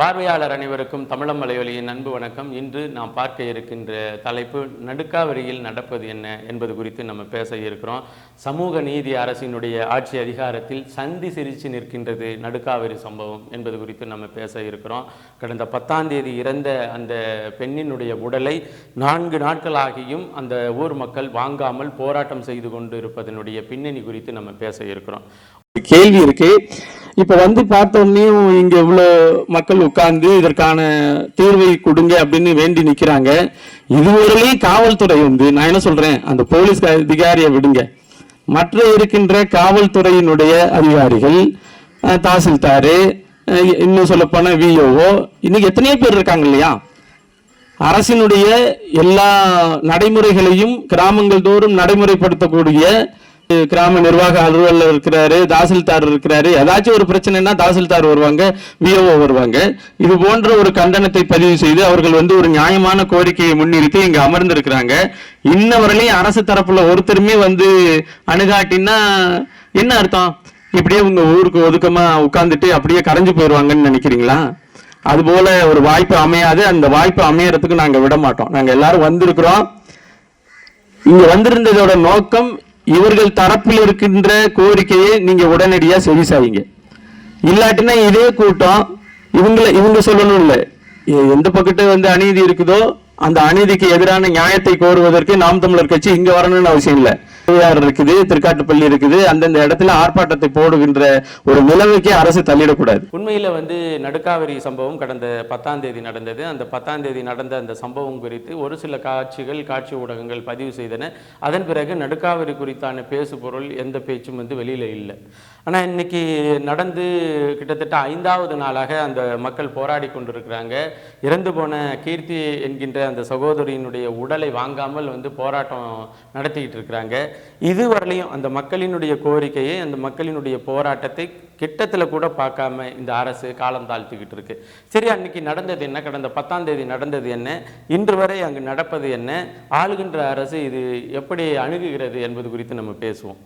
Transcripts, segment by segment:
பார்வையாளர் அனைவருக்கும் தமிழம் மலையொலியின் அன்பு வணக்கம். இன்று நாம் பார்க்க இருக்கின்ற தலைப்பு நடுக்காவரியில் நடப்பது என்ன என்பது குறித்து நம்ம பேச இருக்கிறோம். சமூக நீதி அரசினுடைய ஆட்சி அதிகாரத்தில் சந்தி சிரித்து நிற்கின்றது நடுக்காவிரி சம்பவம் என்பது குறித்து நம்ம பேச இருக்கிறோம். கடந்த பத்தாம் தேதி இறந்த அந்த பெண்ணினுடைய உடலை நான்கு நாட்களாகியும் அந்த ஊர் மக்கள் வாங்காமல் போராட்டம் செய்து கொண்டு இருப்பதனுடைய பின்னணி குறித்து நம்ம பேச இருக்கிறோம். கேள்வி இருக்கு. இப்ப வந்து பார்த்தோன்னே இங்க இவ்வளவு மக்கள் உட்கார்ந்து இதற்கான தீர்வை கொடுங்க அப்படின்னு வேண்டி நிக்கிறாங்க. இதுவரையிலையும் காவல்துறை வந்து நான் என்ன சொல்றேன்? அந்த போலீஸ் அதிகாரியை விடுங்க. மற்ற இருக்கின்ற காவல்துறையினுடைய அதிகாரிகள் தாசில்தாரு இன்னும் சொல்ல விஓஓ இன்னைக்கு எத்தனையோ பேர் இருக்காங்க இல்லையா? அரசினுடைய எல்லா நடைமுறைகளையும் கிராமங்கள் தோறும் நடைமுறைப்படுத்தக்கூடிய கிராம நிர்வாக அலுவலர் இருக்கிறாரு தாசில்தார் இருக்கிறாரு. ஏதாச்சும் ஒரு பிரச்சனைனா தாசில்தார் வருவாங்க விஓஓ வருவாங்க. இது போன்ற ஒரு கண்டனத்தை பதிவு செய்து அவர்கள் வந்து ஒரு நியாயமான கோரிக்கையை முன்னிறுத்தி இங்க அமர்ந்திருக்கிறாங்க. இன்னவரையிலையும் அரசு தரப்புல ஒருத்தருமே வந்து அணுகாட்டினா என்ன அர்த்தம்? இப்படியே உங்க ஊருக்கு ஒதுக்கமா உட்காந்துட்டு அப்படியே கரைஞ்சு போயிடுவாங்கன்னு நினைக்கிறீங்களா? அது போல ஒரு வாய்ப்பு அமையாது. அந்த வாய்ப்பு அமையறதுக்கு நாங்க விட மாட்டோம் நாங்க எல்லாரும் வந்திருக்கிறோம். இங்க வந்திருந்ததோட நோக்கம் இவர்கள் தரப்பில் இருக்கின்ற கோரிக்கையை நீங்க உடனடியா செவி சாய்ங்க இல்லாட்டினா இதே கூட்டம் இவங்கள இவங்க சொல்லணும் இல்ல எந்த பக்கத்து வந்து அநீதி இருக்குதோ அந்த அநீதிக்கு எதிரான நியாயத்தை கோருவதற்கு நாம் தமிழர் கட்சி இங்க வரணும்னு அவசியம் இல்ல. இருக்குது திருக்காட்டுப்பள்ளி இருக்குது அந்தந்த இடத்துல ஆர்ப்பாட்டத்தை போடுகின்ற ஒரு நிலவுக்கே அரசு தள்ளிடக்கூடாது. உண்மையில் வந்து நடுக்காவிரி சம்பவம் கடந்த பத்தாம் தேதி நடந்தது. அந்த பத்தாம் தேதி நடந்த அந்த சம்பவம் குறித்து ஒரு சில காட்சிகள் காட்சி ஊடகங்கள் பதிவு செய்தன. அதன் பிறகு நடுக்காவிரி குறித்தான பேசுபொருள் எந்த பேச்சும் வந்து வெளியில் இல்லை. ஆனால் இன்னைக்கு நடந்து கிட்டத்தட்ட ஐந்தாவது நாளாக அந்த மக்கள் போராடி கொண்டிருக்கிறாங்க. இறந்து போன கீர்த்தி என்கின்ற அந்த சகோதரியினுடைய உடலை வாங்காமல் வந்து போராட்டம் நடத்திக்கிட்டு இருக்கிறாங்க. இதுவரையிலையும் அந்த மக்களினுடைய கோரிக்கையை அந்த மக்களினுடைய போராட்டத்தை கிட்டத்தில் கூட பார்க்காம இந்த அரசு காலம் தாழ்த்திக்கிட்டு இருக்கு. சரி அன்னைக்கு நடந்தது என்ன? கடந்த பத்தாம் தேதி நடந்தது என்ன? இன்று வரை அங்கு நடப்பது என்ன? ஆளுகின்ற அரசு இது எப்படி அணுகுகிறது என்பது குறித்து நம்ம பேசுவோம்.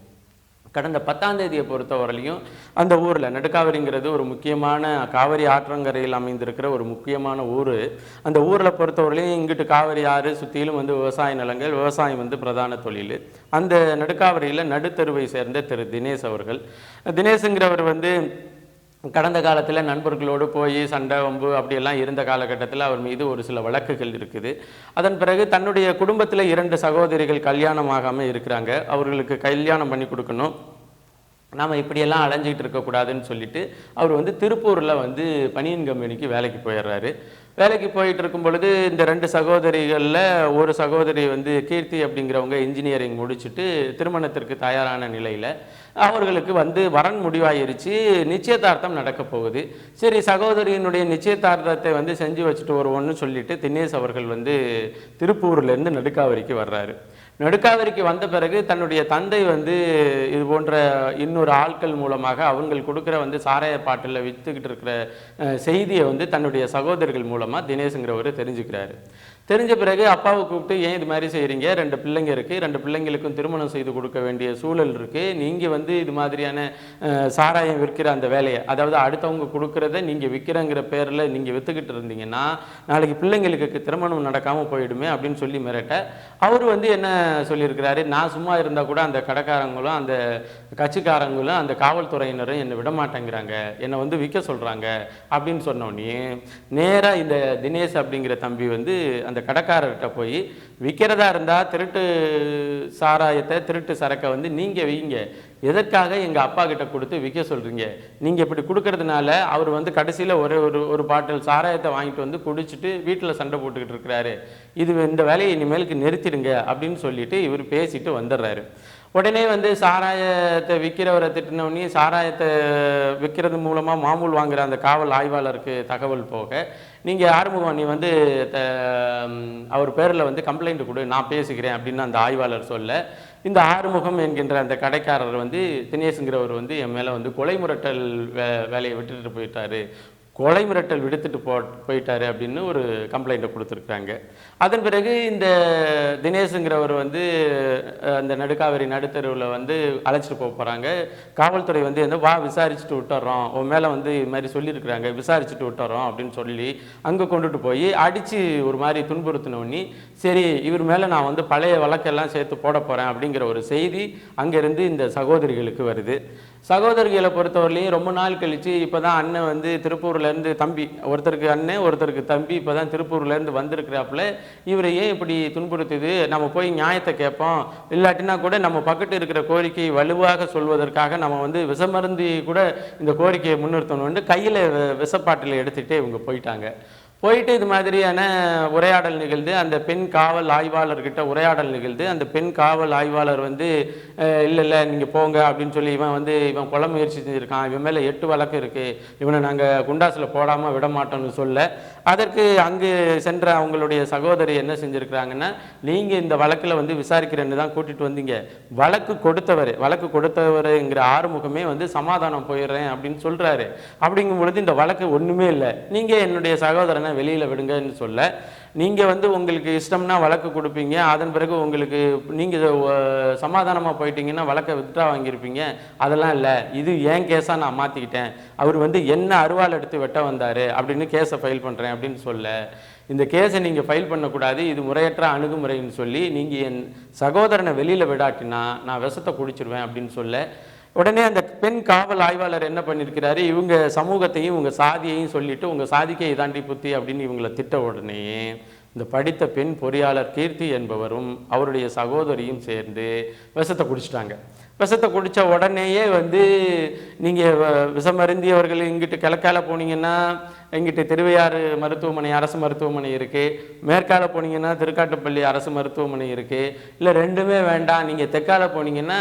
கடந்த பத்தாம் தேதியை பொறுத்தவரையிலையும் அந்த ஊரில் நடுக்காவிரிங்கிறது ஒரு முக்கியமான காவிரி ஆற்றங்கரையில் அமைந்திருக்கிற ஒரு முக்கியமான ஊர். அந்த ஊரில் பொறுத்தவரையிலையும் இங்கிட்டு காவிரி ஆறு சுற்றிலும் வந்து விவசாய நிலங்கள் விவசாயம் வந்து பிரதான தொழில். அந்த நடுக்காவிரியில் நடுத்தருவை சேர்ந்த திரு தினேஷ் அவர்கள். தினேஷுங்கிறவர் வந்து கடந்த காலத்தில் நண்பர்களோடு போய் சண்டை வம்பு அப்படியெல்லாம் இருந்த காலகட்டத்தில் அவர் மீது ஒரு சில வழக்குகள் இருக்குது. அதன் பிறகு தன்னுடைய குடும்பத்தில் இரண்டு சகோதரிகள் கல்யாணம் ஆகாமல் இருக்கிறாங்க. அவர்களுக்கு கல்யாணம் பண்ணி கொடுக்கணும். நாம் இப்படியெல்லாம் அலைஞ்சிக்கிட்டு இருக்கக்கூடாதுன்னு சொல்லிட்டு அவர் வந்து திருப்பூரில் வந்து பனியன் கம்பெனிக்கு வேலைக்கு போயிடுறாரு வேலைக்கு போயிட்டு இருக்கும் பொழுது இந்த ரெண்டு சகோதரிகளில் ஒரு சகோதரி வந்து கீர்த்தி அப்படிங்கிறவங்க இன்ஜினியரிங் முடிச்சுட்டு திருமணத்திற்கு தயாரான நிலையில் அவர்களுக்கு வந்து வரன் முடிவாயிருச்சு. நிச்சயதார்த்தம் நடக்க போகுது. சரி சகோதரியினுடைய நிச்சயதார்த்தத்தை வந்து செஞ்சு வச்சுட்டு வருவோன்னு சொல்லிட்டு தினேஷ் அவர்கள் வந்து திருப்பூர்லேருந்து நடுக்காவரிக்கு வர்றாரு. நடுக்காவிரிக்கு வந்த பிறகு தன்னுடைய தந்தை வந்து இது போன்ற இன்னொரு ஆட்கள் மூலமாக அவங்கள் கொடுக்குற வந்து சாராய பாட்டில் விற்றுக்கிட்டு இருக்கிற அஹ், செய்தியை வந்து தன்னுடைய சகோதரர்கள் மூலமாக தினேஷுங்கிறவர் தெரிஞ்சுக்கிறாரு. தெரிஞ்ச பிறகு அப்பாவை கூப்பிட்டு ஏன் இது மாதிரி செய்கிறீங்க ரெண்டு பிள்ளைங்க இருக்குது ரெண்டு பிள்ளைங்களுக்கும் திருமணம் செய்து கொடுக்க வேண்டிய சூழல் இருக்குது நீங்கள் வந்து இது மாதிரியான சாராயம் விற்கிற அந்த வேலையை அதாவது அடுத்தவங்க கொடுக்குறத நீங்கள் விற்கிறங்கிற பேரில் நீங்கள் விற்றுக்கிட்டு இருந்தீங்கன்னா நாளைக்கு பிள்ளைங்களுக்கு திருமணம் நடக்காமல் போயிடுமே அப்படின்னு சொல்லி மிரட்ட அவர் வந்து என்ன சொல்லியிருக்கிறாரு? நான் சும்மா இருந்தால் கூட அந்த கடைக்காரங்களும் அந்த கட்சிக்காரங்களும் அந்த காவல்துறையினரும் என்னை விட மாட்டேங்கிறாங்க. என்னை வந்து விற்க சொல்கிறாங்க அப்படின்னு சொன்னோடனே நேராக இந்த தினேஷ் அப்படிங்கிற தம்பி வந்து அந்த கடைக்காரர்கிட்ட போய் விற்கிறதா இருந்தால் திருட்டு சாராயத்தை திருட்டு சரக்கை வந்து நீங்கள் வைங்க. எதற்காக எங்கள் அப்பா கிட்ட கொடுத்து விற்க சொல்கிறீங்க நீங்கள் இப்படி கொடுக்கறதுனால அவர் வந்து கடைசியில் ஒரு ஒரு ஒரு பாட்டில் சாராயத்தை வாங்கிட்டு வந்து குடிச்சிட்டு வீட்டில் சண்டை போட்டுக்கிட்டு இருக்கிறாரு. இது இந்த வேலையை இனிமேலுக்கு நிறுத்திடுங்க அப்படின்னு சொல்லிட்டு இவர் பேசிட்டு வந்துடுறாரு. உடனே வந்து சாராயத்தை விற்கிறவரை திட்டினவுடனே சாராயத்தை விற்கிறது மூலமாக மாமூல் வாங்குகிற அந்த காவல் ஆய்வாளருக்கு தகவல் போக நீங்கள் ஆறுமுகம் நீ வந்து அவர் பேரில் வந்து கம்ப்ளைண்ட் கொடு நான் பேசிக்கிறேன் அப்படின்னு அந்த ஆய்வாளர் சொல்ல இந்த ஆறுமுகம் என்கின்ற அந்த கடைக்காரர் வந்து தினேஷுங்கிறவர் வந்து என் மேலே வந்து கொலை மிரட்டல் வே வேலையை விட்டுட்டு போயிட்டாரு. கொலை மிரட்டல் விடுத்துட்டு போ போயிட்டாரு அப்படின்னு ஒரு கம்ப்ளைண்ட்டை கொடுத்துருக்காங்க அதன் பிறகு இந்த தினேஷுங்கிறவர் வந்து அந்த நடுக்காவேரி நடுத்தருவில் வந்து அழைச்சிட்டு போக போகிறாங்க காவல்துறை வந்து என்ன வா விசாரிச்சுட்டு விட்டுறோம். உன் மேலே வந்து இது மாதிரி சொல்லியிருக்கிறாங்க. விசாரிச்சுட்டு விட்டுறோம் அப்படின்னு சொல்லி அங்கே கொண்டுட்டு போய் அடித்து ஒரு மாதிரி துன்புறுத்தினோன்னி சரி இவர் மேலே நான் வந்து பழைய வழக்கெல்லாம் சேர்த்து போட போகிறேன் அப்படிங்கிற ஒரு செய்தி அங்கேருந்து இந்த சகோதரிகளுக்கு வருது. சகோதரிகளை பொறுத்தவரையிலையும் ரொம்ப நாள் கழித்து இப்போ தான் அண்ணன் வந்து திருப்பூர்லேருந்து தம்பி ஒருத்தருக்கு அண்ணன் ஒருத்தருக்கு தம்பி இப்போ தான் திருப்பூர்லேருந்து வந்திருக்கிறாப்புல. இவரை ஏன் இப்படி துன்புறுத்துது? நம்ம போய் நியாயத்தை கேட்போம். இல்லாட்டினா கூட நம்ம பக்கத்து இருக்கிற கோரிக்கையை வலுவாக சொல்வதற்காக நம்ம வந்து விஷமருந்தி கூட இந்த கோரிக்கையை முன்னிறுத்தணும்னு கையில் விஷப்பாட்டில் எடுத்துகிட்டே இவங்க போயிட்டாங்க. போயிட்டு இது மாதிரியான உரையாடல் நிகழ்ந்து அந்த பெண் காவல் ஆய்வாளர்கிட்ட உரையாடல் நிகழ்ந்து அந்த பெண் காவல் ஆய்வாளர் வந்து இல்லை இல்லை நீங்கள் போங்க அப்படின்னு சொல்லி இவன் வந்து இவன் கொலை முயற்சி செஞ்சுருக்கான் இவன் மேலே எட்டு வழக்கு இருக்குது இவனை நாங்கள் குண்டாஸில் போடாமல் விட மாட்டோம்னு சொல்ல அதற்கு அங்கு சென்ற அவங்களுடைய சகோதரி என்ன செஞ்சுருக்கிறாங்கன்னா நீங்கள் இந்த வழக்கில் வந்து விசாரிக்கிறேன்னு தான் கூட்டிகிட்டு வந்தீங்க. வழக்கு கொடுத்தவர் வழக்கு கொடுத்தவருங்கிற ஆறுமுகமே வந்து சமாதானம் போயிடுறேன் அப்படின்னு சொல்கிறாரு அப்படிங்கும் பொழுது இந்த வழக்கு ஒன்றுமே இல்லை. நீங்கள் என்னுடைய சகோதரனை வெளியில் விடுங்கன்னு சொல்ல நீங்கள் வந்து உங்களுக்கு இஷ்டம்னா வழக்கு கொடுப்பீங்க அதன் பிறகு உங்களுக்கு நீங்கள் சமாதானமாக போயிட்டீங்கன்னா வழக்கை வித்ட்ரா வாங்கியிருப்பீங்க. அதெல்லாம் இல்லை. இது ஏன் கேஸாக நான் மாற்றிக்கிட்டேன் அவர் வந்து என்ன அருவாள் எடுத்து வெட்ட வந்தார் அப்படின்னு கேஸை ஃபைல் பண்ணுறேன் அப்படின்னு சொல்ல. இந்த கேஸை நீங்கள் ஃபைல் பண்ணக்கூடாது. இது முறையற்ற அணுகுமுறைன்னு சொல்லி நீங்கள் என் சகோதரனை வெளியில் விடாட்டினா நான் விஷத்தை குடிச்சிருவேன் அப்படின்னு சொல்ல. உடனே அந்த பெண் காவல் ஆய்வாளர் என்ன பண்ணியிருக்கிறாரு இவங்க சமூகத்தையும் உங்கள் சாதியையும் சொல்லிட்டு உங்கள் சாதிக்கே இதாண்டி புத்தி அப்படின்னு இவங்களை திட்ட உடனே இந்த படித்த பெண் பொறியாளர் கீர்த்தி என்பவரும் அவருடைய சகோதரியும் சேர்ந்து விஷத்தை குடிச்சிட்டாங்க. விஷத்தை குடித்த உடனேயே வந்து நீங்கள் விஷமருந்தியவர்கள் இங்கிட்டு கிழக்கால போனீங்கன்னா எங்கிட்ட திருவையாறு மருத்துவமனை அரசு மருத்துவமனை இருக்குது மேற்கால போனீங்கன்னா திருக்காட்டுப்பள்ளி அரசு மருத்துவமனை இருக்குது இல்லை ரெண்டுமே வேண்டாம். நீங்கள் தெற்கால போனீங்கன்னா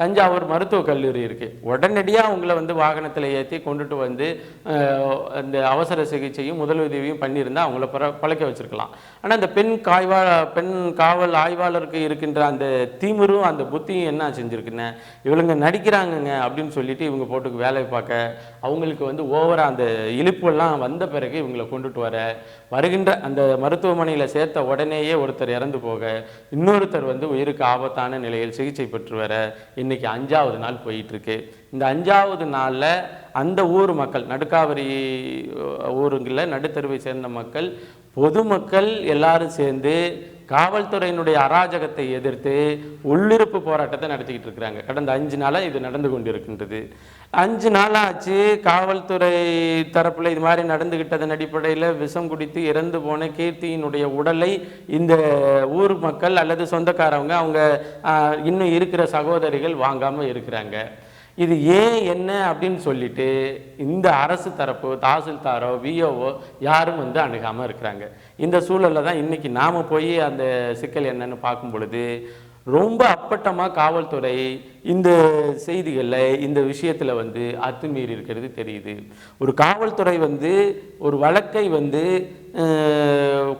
தஞ்சாவூர் மருத்துவக் கல்லூரி இருக்குது உடனடியாக உங்களை வந்து வாகனத்தில் ஏற்றி கொண்டுட்டு வந்து இந்த அந்த அவசர சிகிச்சையும் முதலுதவியும் பண்ணியிருந்தால் அவங்கள பிற பழக்க வச்சுருக்கலாம். ஆனால் அந்த பெண் காய்வா பெண் காவல் ஆய்வாளருக்கு இருக்கின்ற அந்த தீமிரும் அந்த புத்தியும் என்ன செஞ்சுருக்குன்னு? இவளுங்க நடிக்கிறாங்கங்க அப்படின்னு சொல்லிட்டு இவங்க போட்டுக்கு வேலை பார்க்க அவங்களுக்கு வந்து ஓவராக அந்த இழுப்பெல்லாம் வந்த பிறகு இவங்களை கொண்டுட்டு வர வருகின்ற அந்த மருத்துவமனையில் சேர்த்த உடனேயே ஒருத்தர் இறந்து போக இன்னொருத்தர் வந்து உயிருக்கு ஆபத்தான நிலையில் சிகிச்சை பெற்று வர இன்னைக்கு அஞ்சாவது நாள் போயிட்டுருக்கு. இந்த அஞ்சாவது நாளில் அந்த ஊர் மக்கள் நடுக்காவரி ஊருங்களில் நடுத்தருவை சேர்ந்த மக்கள் பொதுமக்கள் எல்லாரும் சேர்ந்து காவல்துறையினுடைய அராஜகத்தை எதிர்த்து உள்ளிருப்பு போராட்டத்தை நடத்திக்கிட்டு இருக்கிறாங்க. கடந்த அஞ்சு நாளாக இது நடந்து கொண்டிருக்கின்றது. அஞ்சு நாளாச்சு காவல்துறை தரப்பில் இது மாதிரி நடந்துகிட்டதன் அடிப்படையில் விஷம் குடித்து இறந்து போன கீர்த்தியினுடைய உடலை இந்த ஊர் மக்கள் அல்லது சொந்தக்காரவங்க அவங்க இன்னும் இருக்கிற சகோதரிகள் வாங்காமல் இருக்கிறாங்க. இது ஏன் என்ன அப்படின்னு சொல்லிட்டு இந்த அரசு தரப்பு தாசில்தாரோ விஓஓ யாரும் வந்து அணுகாமல் இருக்கிறாங்க. இந்த சூழலில் தான் இன்றைக்கி நாம் போய் அந்த சிக்கல் என்னன்னு பார்க்கும் பொழுது ரொம்ப அப்பட்டமாக காவல்துறை இந்த செய்திகளில் இந்த விஷயத்தில் வந்து அத்துமீறி இருக்கிறது தெரியுது. ஒரு காவல்துறை வந்து ஒரு வழக்கை வந்து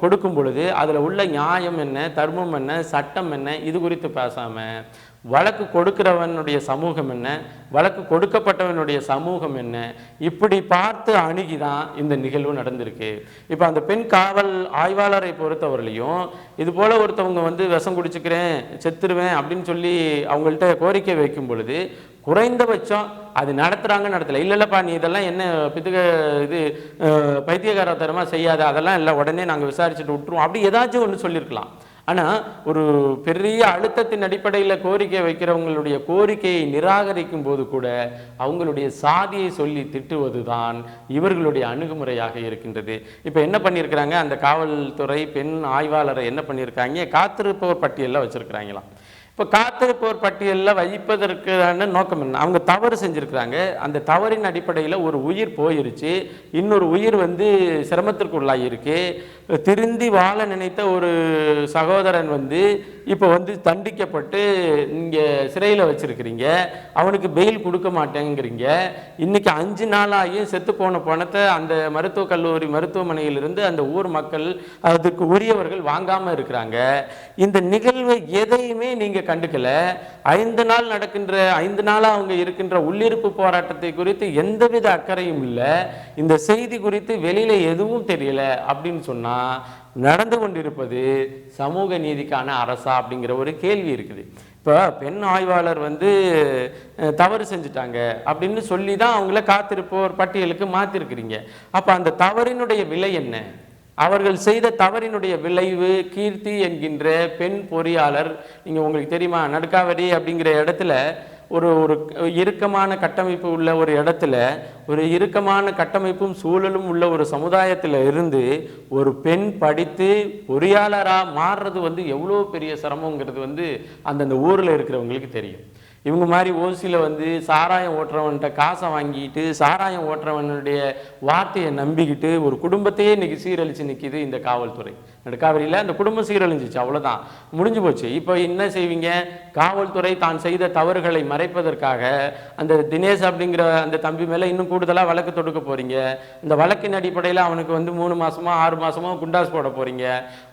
கொடுக்கும் பொழுது அதில் உள்ள நியாயம் என்ன தர்மம் என்ன சட்டம் என்ன இது குறித்து பேசாமல் வழக்கு கொடுக்கிறவனுடைய சமூகம் என்ன? வழக்கு கொடுக்கப்பட்டவனுடைய சமூகம் என்ன? இப்படி பார்த்து அணுகி தான் இந்த நிகழ்வு நடந்திருக்கு. இப்போ அந்த பெண் காவல் ஆய்வாளரை பொறுத்தவரையிலையும் இது போல் ஒருத்தவங்க வந்து விஷம் குடிச்சுக்கிறேன் செத்துருவேன் அப்படின்னு சொல்லி அவங்கள்ட்ட கோரிக்கை வைக்கும் பொழுது குறைந்தபட்சம் அது நடத்துகிறாங்க நடத்தலை. இல்லை இல்லைப்பா நீ இதெல்லாம் என்ன பிதுக இது பைத்தியகாரத்தரமாக செய்யாது செய்யாத அதெல்லாம் இல்லை உடனே நாங்கள் விசாரிச்சுட்டு விட்டுருவோம். அப்படி ஏதாச்சும் ஒன்று சொல்லியிருக்கலாம் ஆனால் ஒரு பெரிய அழுத்தத்தின் அடிப்படையில் கோரிக்கை வைக்கிறவங்களுடைய கோரிக்கையை நிராகரிக்கும் போது கூட அவங்களுடைய சாதியை சொல்லி திட்டுவது தான் இவர்களுடைய அணுகுமுறையாக இருக்கின்றது. இப்போ என்ன பண்ணியிருக்கிறாங்க? அந்த காவல்துறை பெண் ஆய்வாளரை என்ன பண்ணியிருக்காங்க? காத்திருப்போர் பட்டியலில் வச்சுருக்கிறாங்களாம். இப்போ காத்திருப்போர் பட்டியலில் வைப்பதற்கான நோக்கம் என்ன? அவங்க தவறு செஞ்சுருக்கிறாங்க. அந்த தவறின் அடிப்படையில் ஒரு உயிர் போயிருச்சு. இன்னொரு உயிர் வந்து சிரமத்திற்கு இருக்குது திருந்தி வாழ நினைத்த ஒரு சகோதரன் வந்து இப்போ வந்து தண்டிக்கப்பட்டு இங்கே சிறையில் வச்சுருக்கிறீங்க. அவனுக்கு பெயில் கொடுக்க மாட்டேங்கிறீங்க. இன்னைக்கு அஞ்சு நாளாகியும் செத்து போன பணத்தை அந்த மருத்துவக் கல்லூரி மருத்துவமனையிலிருந்து அந்த ஊர் மக்கள் அதுக்கு உரியவர்கள் வாங்காமல் இருக்கிறாங்க. இந்த நிகழ்வை எதையுமே நீங்கள் கண்டுக்கல. ஐந்து நாள் நடக்கின்ற ஐந்து நாளாக அவங்க இருக்கின்ற உள்ளிருப்பு போராட்டத்தை குறித்து எந்தவித அக்கறையும் இல்லை. இந்த செய்தி குறித்து வெளியில் எதுவும் தெரியல அப்படின்னு சொன்னால் சொன்னா நடந்து கொண்டிருப்பது சமூக நீதிக்கான அரசா அப்படிங்கிற ஒரு கேள்வி இருக்குது. இப்போ பெண் ஆய்வாளர் வந்து தவறு செஞ்சுட்டாங்க அப்படின்னு சொல்லி தான் அவங்கள காத்திருப்போர் பட்டியலுக்கு மாற்றிருக்கிறீங்க அப்போ அந்த தவறினுடைய விலை என்ன? அவர்கள் செய்த தவறினுடைய விளைவு கீர்த்தி என்கின்ற பெண் பொறியாளர் நீங்கள் உங்களுக்கு தெரியுமா நடுக்காவடி அப்படிங்கிற இடத்துல ஒரு ஒரு இறுக்கமான கட்டமைப்பு உள்ள ஒரு இடத்துல ஒரு இறுக்கமான கட்டமைப்பும் சூழலும் உள்ள ஒரு சமுதாயத்தில் இருந்து ஒரு பெண் படித்து பொறியாளராக மாறுறது வந்து எவ்வளோ பெரிய சிரமங்கிறது வந்து அந்தந்த ஊரில் இருக்கிறவங்களுக்கு தெரியும். இவங்க மாதிரி ஓசியில் வந்து சாராயம் ஓட்டுறவன்கிட்ட காசை வாங்கிட்டு சாராயம் ஓட்டுறவனுடைய வார்த்தையை நம்பிக்கிட்டு ஒரு குடும்பத்தையே இன்னைக்கு சீரழிச்சு நிற்கிது இந்த காவல்துறை. நடுக்காவிரியில் அந்த குடும்பம் சீரழிஞ்சிச்சு அவ்வளோதான் முடிஞ்சு போச்சு. இப்போ என்ன செய்வீங்க? காவல்துறை தான் செய்த தவறுகளை மறைப்பதற்காக அந்த தினேஷ் அப்படிங்கிற அந்த தம்பி மேலே இன்னும் கூடுதலாக வழக்கு தொடுக்க போகிறீங்க இந்த வழக்கின் அடிப்படையில் அவனுக்கு வந்து மூணு மாதமோ ஆறு மாதமோ குண்டாஸ் போட போகிறீங்க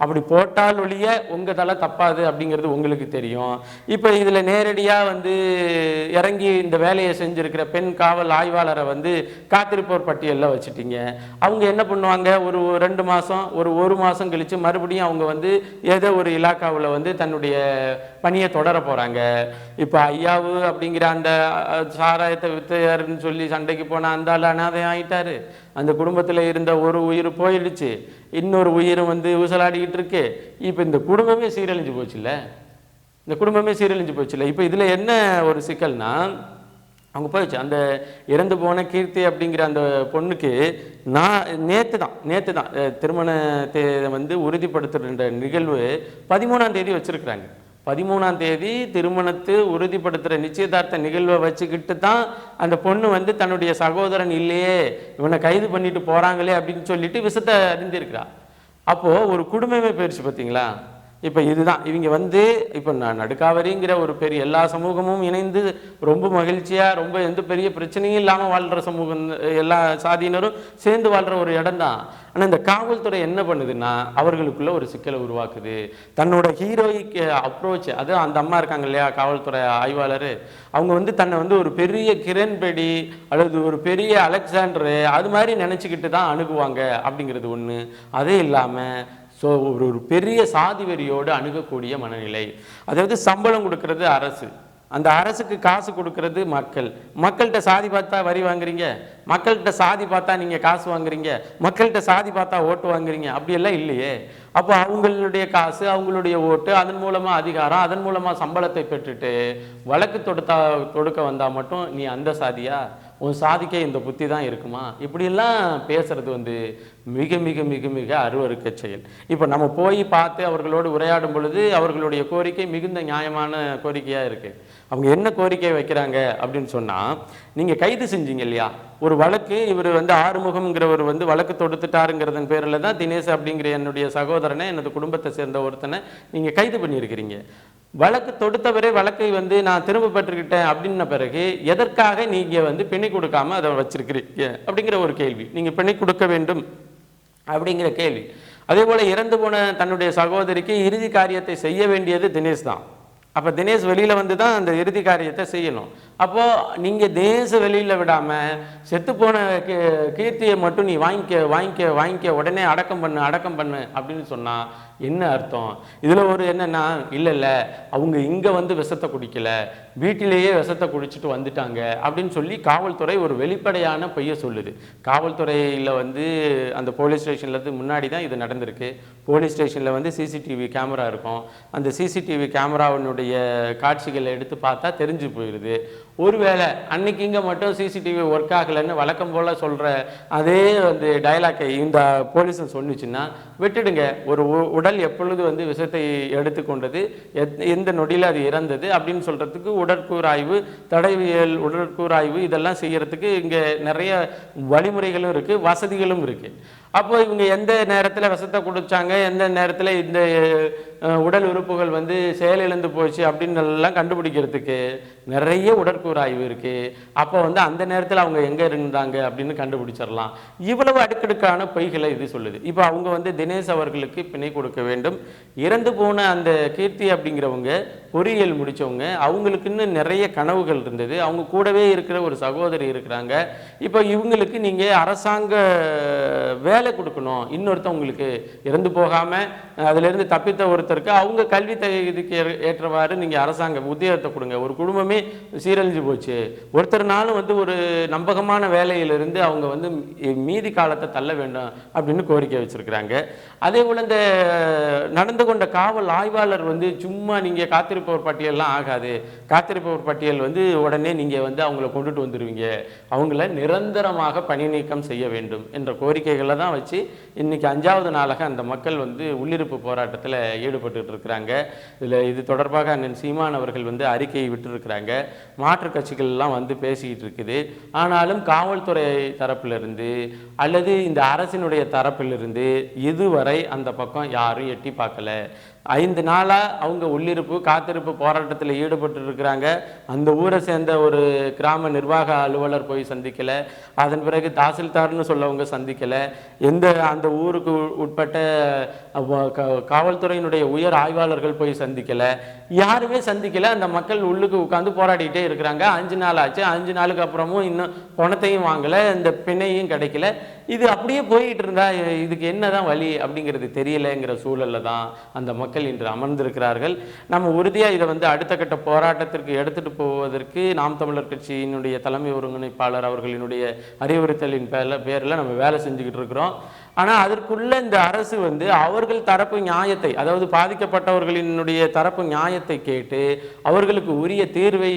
அப்படி போட்டால் ஒழிய உங்கள் தலை தப்பாது அப்படிங்கிறது உங்களுக்கு தெரியும். இப்போ இதில் நேரடியாக வந்து இறங்கி இந்த வேலையை செஞ்சுருக்கிற பெண் காவல் ஆய்வாளரை வந்து காத்திருப்போர் பட்டியலில் வச்சுட்டீங்க. அவங்க என்ன பண்ணுவாங்க? ஒரு ரெண்டு மாதம் ஒரு ஒரு மாதம் கழிச்சு மறுபடியும் அவங்க வந்து ஏதோ ஒரு இலாக்காவில் வந்து தன்னுடைய பணியை தொடர போகிறாங்க இப்போ ஐயாவு அப்படிங்கிற அந்த சாராயத்தை வித்தையாருன்னு சொல்லி சண்டைக்கு போன அந்த ஆள் அனாதை ஆயிட்டாரு. அந்த குடும்பத்தில் இருந்த ஒரு உயிர் போயிடுச்சு. இன்னொரு உயிரும் வந்து ஊசலாடிக்கிட்டு இருக்கு. இப்போ இந்த குடும்பமே சீரழிஞ்சு போச்சுல்ல? இந்த குடும்பமே சீரழிஞ்சு போச்சுல்ல? இப்போ இதில் என்ன ஒரு சிக்கல்னா அவங்க போயிடுச்சு அந்த இறந்து போன கீர்த்தி அப்படிங்கிற அந்த பொண்ணுக்கு நான் நேற்று தான் நேற்று தான் திருமணத்தை வந்து உறுதிப்படுத்துகிற நிகழ்வு பதிமூணாம் தேதி வச்சுருக்குறாங்க. பதிமூணாம் தேதி திருமணத்தை உறுதிப்படுத்துகிற நிச்சயதார்த்த நிகழ்வை வச்சுக்கிட்டு தான் அந்த பொண்ணு வந்து தன்னுடைய சகோதரன் இல்லையே இவனை கைது பண்ணிட்டு போகிறாங்களே அப்படின்னு சொல்லிட்டு விஷத்தை அறிந்திருக்கிறா அப்போது ஒரு குடும்பமே போயிடுச்சு பார்த்தீங்களா இப்போ இதுதான். இவங்க வந்து இப்போ நான் நடுக்காவரிங்கிற ஒரு பெரிய எல்லா சமூகமும் இணைந்து ரொம்ப மகிழ்ச்சியாக ரொம்ப எந்த பெரிய பிரச்சனையும் இல்லாமல் வாழ்கிற சமூகம் எல்லா சாதியினரும் சேர்ந்து வாழ்கிற ஒரு இடம் தான் ஆனால் இந்த காவல்துறை என்ன பண்ணுதுன்னா அவர்களுக்குள்ள ஒரு சிக்கலை உருவாக்குது. தன்னோட ஹீரோயிக் அப்ரோச் அது அந்த அம்மா இருக்காங்க இல்லையா காவல்துறை ஆய்வாளர் அவங்க வந்து தன்னை வந்து ஒரு பெரிய கிரண்பேடி அல்லது ஒரு பெரிய அலெக்சாண்டரு அது மாதிரி நினச்சிக்கிட்டு தான் அணுகுவாங்க அப்படிங்கிறது ஒன்று அதே இல்லாமல் ஸோ ஒரு ஒரு பெரிய சாதி வெறியோடு அணுகக்கூடிய மனநிலை. அதாவது சம்பளம் கொடுக்கறது அரசு. அந்த அரசுக்கு காசு கொடுக்கறது மக்கள். மக்கள்கிட்ட சாதி பார்த்தா வரி வாங்குறீங்க. மக்கள்கிட்ட சாதி பார்த்தா நீங்கள் காசு வாங்குறீங்க. மக்கள்கிட்ட சாதி பார்த்தா ஓட்டு வாங்குறீங்க. அப்படியெல்லாம் இல்லையே. அப்போ அவங்களுடைய காசு அவங்களுடைய ஓட்டு அதன் மூலமாக அதிகாரம் அதன் மூலமாக சம்பளத்தை பெற்றுட்டு வழக்கு தொடுத்தா தொடுக்க வந்தால் மட்டும் நீ அந்த சாதியா? உன் சாதிக்க இந்த புத்தி தான் இருக்குமா? இப்படியெல்லாம் பேசுறது வந்து மிக மிக மிக மிக அருவறுக்க செயல். இப்போ நம்ம போய் பார்த்து அவர்களோடு உரையாடும் பொழுது அவர்களுடைய கோரிக்கை மிகுந்த நியாயமான கோரிக்கையாக இருக்கு. அவங்க என்ன கோரிக்கை வைக்கிறாங்க அப்படின்னு சொன்னால் நீங்கள் கைது செஞ்சீங்க இல்லையா? ஒரு வழக்கு இவர் வந்து ஆறுமுகம்ங்கிறவர் வந்து வழக்கு தொடுத்துட்டாருங்கிறதன் பேரில் தான் தினேஷ் அப்படிங்கிற என்னுடைய சகோதரனை எனது குடும்பத்தை சேர்ந்த ஒருத்தனை நீங்கள் கைது பண்ணியிருக்கிறீங்க. வழக்கு தொடுத்தவரே வழக்கை வந்து நான் திரும்ப பெற்றுக்கிட்டேன் அப்படின்ன பிறகு எதற்காக நீங்கள் வந்து பிணை கொடுக்காம அதை வச்சிருக்கிறீங்க அப்படிங்கிற ஒரு கேள்வி. நீங்கள் பிணை கொடுக்க வேண்டும் அப்படிங்கிற கேள்வி. அதே போல் இறந்து போன தன்னுடைய சகோதரிக்கு இறுதி காரியத்தை செய்ய வேண்டியது தினேஷ் தான். அப்போ தினேஷ் வெளியில் வந்து தான் அந்த இறுதி காரியத்தை செய்யணும். அப்போது நீங்கள் தேச வெளியில் விடாமல் செத்துப்போன கீ- கீர்த்தியை மட்டும் நீ வாங்கிக்க வாங்கிக்க வாங்கிக்க உடனே அடக்கம் பண்ணு அடக்கம் பண்ணு அப்படின்னு சொன்னால் என்ன அர்த்தம்? இதில் ஒரு என்னென்னா இல்லை இல்லை அவங்க இங்கே வந்து விஷத்தை குடிக்கல வீட்டிலேயே விஷத்தை குடிச்சிட்டு வந்துட்டாங்க அப்படின்னு சொல்லி காவல்துறை ஒரு வெளிப்படையான பொய்யை சொல்லுது. காவல்துறையில் வந்து அந்த போலீஸ் ஸ்டேஷனில் இருந்து முன்னாடி தான் இது நடந்திருக்கு. போலீஸ் ஸ்டேஷனில் வந்து சிசிடிவி கேமரா இருக்கும். அந்த சிசிடிவி கேமராவினுடைய காட்சிகளை எடுத்து பார்த்தா தெரிஞ்சு போயிடுது ஒருவேளை அன்னைக்கு இங்கே மட்டும் சிசிடிவி ஒர்க் ஆகலைன்னு வழக்கம் போல் சொல்கிற அதே வந்து டைலாக்கை இந்த போலீஸ் சொன்னிச்சுன்னா விட்டுடுங்க. ஒரு உ- உடல் எப்பொழுது வந்து விஷத்தை எடுத்துக்கொண்டது எத்- எந்த நொடியில் அது இறந்தது அப்படின்னு சொல்கிறதுக்கு உடற்கூறாய்வு தடவியல் உடற்கூறாய்வு இதெல்லாம் செய்கிறதுக்கு இங்கே நிறைய வழிமுறைகளும் இருக்குது வசதிகளும் இருக்குது அப்போ இவங்க எந்த நேரத்தில் விஷத்தை குடித்தாங்க எந்த நேரத்தில் இந்த உடல் உறுப்புகள் வந்து செயலிழந்து போச்சு அப்படின்னு எல்லாம் கண்டுபிடிக்கிறதுக்கு நிறைய உடற்கூறு ஆய்வு இருக்குது அப்போ வந்து அந்த நேரத்தில் அவங்க எங்கே இருந்தாங்க அப்படின்னு கண்டுபிடிச்சிடலாம். இவ்வளவு அடுக்கடுக்கான பொய்களை இது சொல்லுது. இப்போ அவங்க வந்து தினேஷ் அவர்களுக்கு பிணை கொடுக்க வேண்டும். இறந்து போன அந்த கீர்த்தி அப்படிங்கிறவங்க பொறியியல் முடித்தவங்க அவங்களுக்குன்னு நிறைய கனவுகள் இருந்தது. அவங்க கூடவே இருக்கிற ஒரு சகோதரி இருக்கிறாங்க. இப்போ இவங்களுக்கு நீங்கள் அரசாங்க வேலை கொடுக்கணும். இன்னொருத்தவங்களுக்கு இறந்து போகாமல் அதிலிருந்து தப்பித்த ஒருத்தர் ஒருத்தருக்கு அவங்க கல்வி தகுதிக்கு ஏற்றவாறு நீங்கள் அரசாங்க உத்தியோகத்தை கொடுங்க. ஒரு குடும்பமே சீரழிஞ்சு போச்சு. ஒருத்தர்னாலும் வந்து ஒரு நம்பகமான வேலையிலிருந்து அவங்க வந்து மீதி காலத்தை தள்ள வேண்டும் அப்படின்னு கோரிக்கை வச்சிருக்கிறாங்க. அதே போல் இந்த நடந்து கொண்ட காவல் ஆய்வாளர் வந்து சும்மா நீங்கள் காத்திருப்பவர் பட்டியல்லாம் ஆகாது. காத்திருப்பவர் பட்டியல் வந்து உடனே நீங்கள் வந்து அவங்கள கொண்டுட்டு வந்துடுவீங்க அவங்கள நிரந்தரமாக பணி நீக்கம் செய்ய வேண்டும் என்ற கோரிக்கைகளை தான் வச்சு இன்னைக்கு அஞ்சாவது நாளாக அந்த மக்கள் வந்து உள்ளிருப்பு போராட்டத்தில் ஈடுபட்டு இருக்கிறாங்க. இதில் இது தொடர்பாக அண்ணன் சீமான் அவர்கள் வந்து அறிக்கையை விட்டுருக்கிறாங்க. மாற்றுக் கட்சிகள் எல்லாம் வந்து பேசிக்கிட்டு இருக்குது. ஆனாலும் காவல்துறை தரப்பிலிருந்து அல்லது இந்த அரசினுடைய தரப்பிலிருந்து இதுவரை அந்த பக்கம் யாரும் எட்டி பார்க்கல. ஐந்து நாளாக அவங்க உள்ளிருப்பு காத்திருப்பு போராட்டத்தில் ஈடுபட்டு இருக்கிறாங்க அந்த ஊரை சேர்ந்த ஒரு கிராம நிர்வாக அலுவலர் போய் சந்திக்கலை. அதன் பிறகு தாசில்தார்னு சொல்லவங்க சந்திக்கலை. எந்த அந்த ஊருக்கு உட்பட்ட க- காவல்துறையினுடைய உயர் ஆய்வாளர்கள் போய் சந்திக்கலை. யாருமே சந்திக்கலை. அந்த மக்கள் உள்ளுக்கு உட்காந்து போராடிட்டே இருக்கிறாங்க. அஞ்சு நாள் ஆச்சு. அஞ்சு நாளுக்கு அப்புறமும் இன்னும் பணத்தையும் வாங்கலை. இந்த பிணையும் கிடைக்கல. இது அப்படியே போயிட்டு இருந்தா இதுக்கு என்னதான் வழி அப்படிங்கிறது தெரியலங்கிற சூழலில் தான் அந்த மக்கள் இன்று அமர்ந்திருக்கிறார்கள். நம்ம உறுதியாக இதை வந்து அடுத்த கட்ட போராட்டத்திற்கு எடுத்துட்டு போவதற்கு நாம் தமிழர் கட்சியினுடைய தலைமை ஒருங்கிணைப்பாளர் அவர்களினுடைய அறிவுறுத்தலின் பேரில் பேரில் நம்ம வேலை செஞ்சுக்கிட்டு இருக்கிறோம். ஆனால் அதற்குள்ள இந்த அரசு வந்து அவர்கள் தரப்பு நியாயத்தை அதாவது பாதிக்கப்பட்டவர்களினுடைய தரப்பு நியாயத்தை கேட்டு அவர்களுக்கு உரிய தீர்வை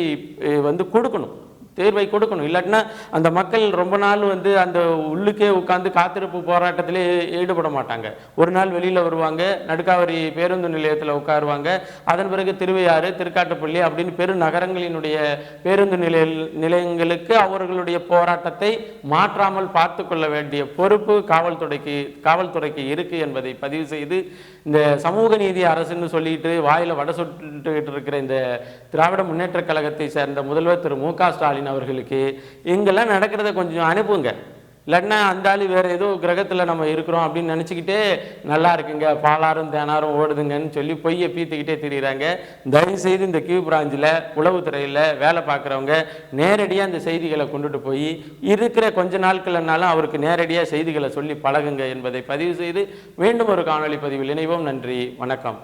வந்து கொடுக்கணும். தீர்வை கொடுக்கணும். இல்லாட்டினா அந்த மக்கள் ரொம்ப நாள் வந்து அந்த உள்ளுக்கே உட்காந்து காத்திருப்பு போராட்டத்திலே ஈடுபட மாட்டாங்க. ஒரு நாள் வெளியில் வருவாங்க நடுக்காவரி பேருந்து நிலையத்தில் உட்காருவாங்க. அதன் பிறகு திருவையாறு திருக்காட்டுப்பள்ளி அப்படின்னு பெரு நகரங்களினுடைய பேருந்து நிலைய நிலையங்களுக்கு அவர்களுடைய போராட்டத்தை மாற்றாமல் பார்த்து கொள்ள வேண்டிய பொறுப்பு காவல்துறைக்கு காவல்துறைக்கு இருக்குது என்பதை பதிவு செய்து இந்த சமூக நீதி அரசுன்னு சொல்லிட்டு வாயில் வட சுட்டுக்கிட்டு இருக்கிற இந்த திராவிட முன்னேற்ற கழகத்தை சேர்ந்த முதல்வர் திரு மு க ஸ்டாலின் அவர்களுக்கு. இங்கெல்லாம் நடக்கிறத கொஞ்சம் அனுப்புங்க. இல்லைன்னா அந்த வேறு ஏதோ கிரகத்தில் நம்ம இருக்கிறோம் அப்படின்னு நினச்சிக்கிட்டே நல்லா இருக்குங்க. பாலாரும் தேனாரும் ஓடுதுங்கன்னு சொல்லி பொய்யை பீத்திக்கிட்டே தெரியுறாங்க. தயவு செய்து இந்த கியூ பிராஞ்சில் உளவுத்துறையில் வேலை பார்க்குறவங்க நேரடியாக இந்த செய்திகளை கொண்டுட்டு போய் இருக்கிற கொஞ்ச நாட்கள்னாலும் அவருக்கு நேரடியாக செய்திகளை சொல்லி பழகுங்க என்பதை பதிவு செய்து மீண்டும் ஒரு காணொளி பதிவில் இணைவோம். நன்றி வணக்கம்.